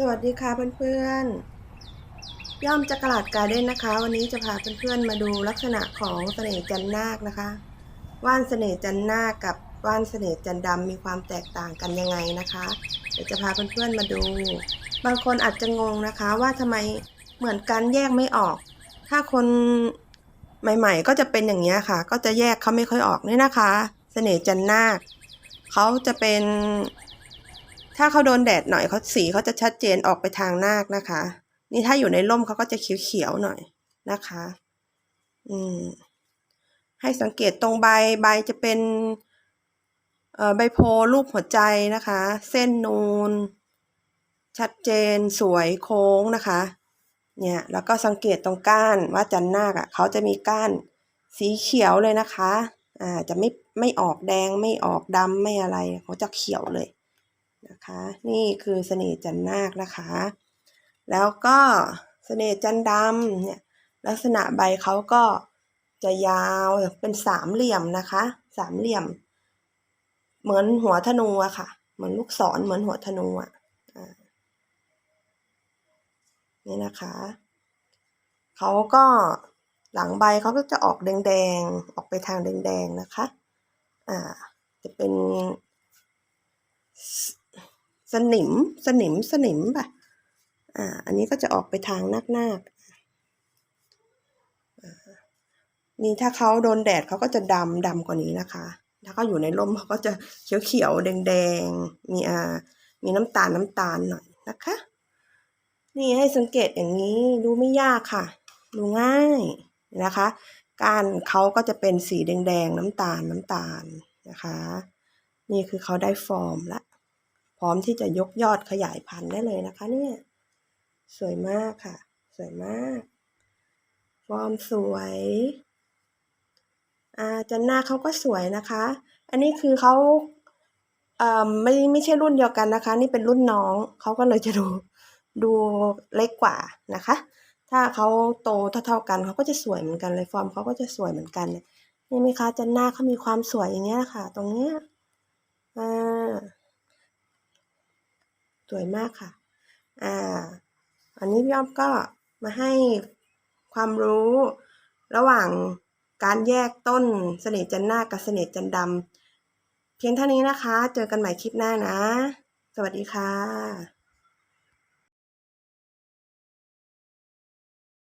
สวัสดีค่ะเพื่อนๆย่อมจักรลาดการเด้นนะคะ วันนี้จะพาเพื่อนๆมาดูลักษณะของเสน่ห์จันนาคนะคะ ว่านเสน่ห์จันนาคกับว่านเสน่ห์จันดำมีความแตกต่างกันยังไงนะคะ เดี๋ยวจะพาเพื่อนๆมาดู บางคนอาจจะงงนะคะ ว่าทำไมเหมือนกันแยกไม่ออก ถ้าคนใหม่ ๆ ก็จะเป็นอย่างนี้ค่ะ ก็จะแยกเขาไม่ค่อยออกนี่นะคะ เสน่ห์จันนาคเขาจะเป็น ถ้าเขาโดนแดดหน่อยเขาสีเขาจะชัดเจนออกไปทางนาคนะคะ นี่ถ้าอยู่ในร่มเขาก็จะเขียวๆหน่อยนะคะ อืม ให้สังเกตตรงใบใบจะเป็นเอ่อใบโพรูปหัวใจนะคะ เส้นนูน ชัดเจนสวยโค้งนะคะ เนี่ย แล้วก็สังเกตตรงก้านว่าจันนาคอะเขาจะมีก้านสีเขียวเลยนะคะ อ่า จะไม่ไม่ออกแดงไม่ออกดำไม่อะไรเขาจะเขียวเลย นะคะ นี่คือเสน่ห์จันนาคนะคะ แล้วก็เสน่ห์จันดำเนี่ยลักษณะใบเขาก็จะยาวเป็นสามเหลี่ยมนะคะ สามเหลี่ยม เหมือนหัวธนูอะค่ะ เหมือนลูกศรเหมือนหัวธนูอะนี่นะคะเขาก็หลังใบเขาก็จะออกแดงๆ ออกไปทางแดงๆนะคะ อ่า จะเป็น สนิมสนิมสนิมป่ะอ่าอันนี้ก็จะออกไปทางนาคนาคนี่ถ้าเขาโดนแดดเขาก็จะดำดำกว่านี้นะคะ ถ้าเขาอยู่ในร่มเขาก็จะเขียวเขียวๆแดงแดงๆมีอ่ามีน้ำตาลน้ำตาลหน่อยนะคะ นี่ให้สังเกตอย่างนี้ดูไม่ยากค่ะ ดูง่ายนะคะการเขาก็จะเป็นสีแดงๆน้ำตาลน้ำตาลนะคะ นี่คือเขาได้ฟอร์มละ ร้อมที่จะยกยอดขยายพันธุ์ได้เลยนะคะ เนี่ย สวยมากค่ะ สวยมาก ฟอร์มสวยอ่าจันนาเขาก็สวยนะคะ อันนี้คือเขาเอ่อไม่ไม่ใช่รุ่นเดียวกันนะคะ นี่เป็นรุ่นน้องเขาก็เลยจะดูดูเล็กกว่านะคะ ถ้าเขาโตเท่าๆกันเขาก็จะสวยเหมือนกันเลยฟอร์มเขาก็จะสวยเหมือนกันนี่ไหมคะจันนาเขามีความสวยอย่างเงี้ยค่ะ ตรงเนี้ยอ่า วยมากค่ะ อ่า อันนี้พี่อ้อมก็มาให้ความรู้ระหว่างการแยกต้นเสน่ห์จันนากับเสน่ห์จันดำเพียงเท่านี้นะคะ เจอกันใหม่คลิปหน้านะ สวัสดีค่ะ